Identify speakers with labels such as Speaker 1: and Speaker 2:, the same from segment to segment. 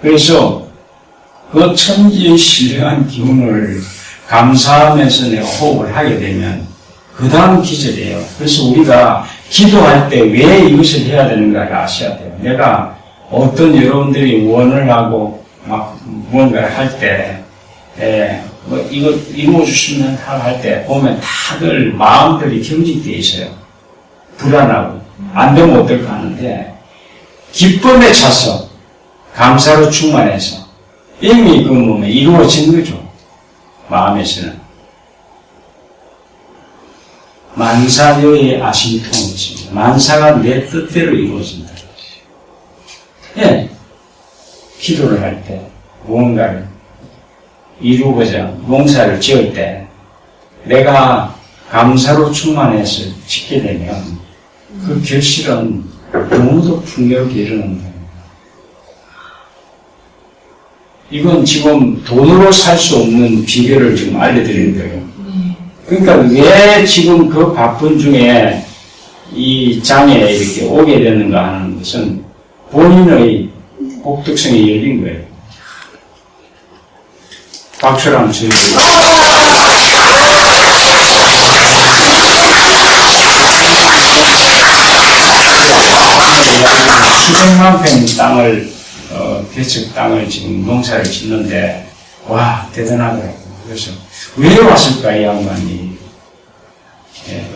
Speaker 1: 그래서 그 천지의 신령한 기운을 감사하면서 내가 호흡을 하게 되면 그 다음 기절이에요. 그래서 우리가 기도할 때 왜 이것을 해야 되는가를 아셔야 돼요. 내가 어떤 여러분들이 원을 하고 막 무언가를 할 때, 예, 뭐 이거 이루어주시면 할 때 보면 다들 마음들이 경직되어 있어요. 불안하고 안 되면 어떨까 하는데 기쁨에 차서 감사로 충만해서 이미 그 몸에 이루어진 거죠. 마음에서는. 만사여의 아심통이 있습니다. 만사가 내 뜻대로 이루어진다. 예. 기도를 할 때, 무언가를 이루고자 농사를 지을 때, 내가 감사로 충만해서 짓게 되면, 그 결실은 너무도 풍요롭게 거예요. 이건 지금 돈으로 살 수 없는 비결을 지금 알려드리는 거예요. 그러니까 왜 지금 그 바쁜 중에 이 장에 이렇게 오게 되는가 하는 것은 본인의 복덕성이 열린 거예요. 박수를 한번 쳐주세요. 수백만 평 땅을 어, 개척 땅을 지금 농사를 짓는데 와 대단하더라고요. 그래서 왜 왔을까 이 양반이 예.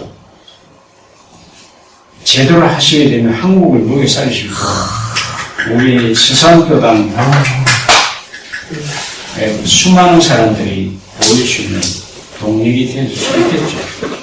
Speaker 1: 제대로 하시게 되면 한국을 먹여 살리시고 우리 스산교단 예, 수많은 사람들이 모일 수 있는 동력이 될 수 있겠죠.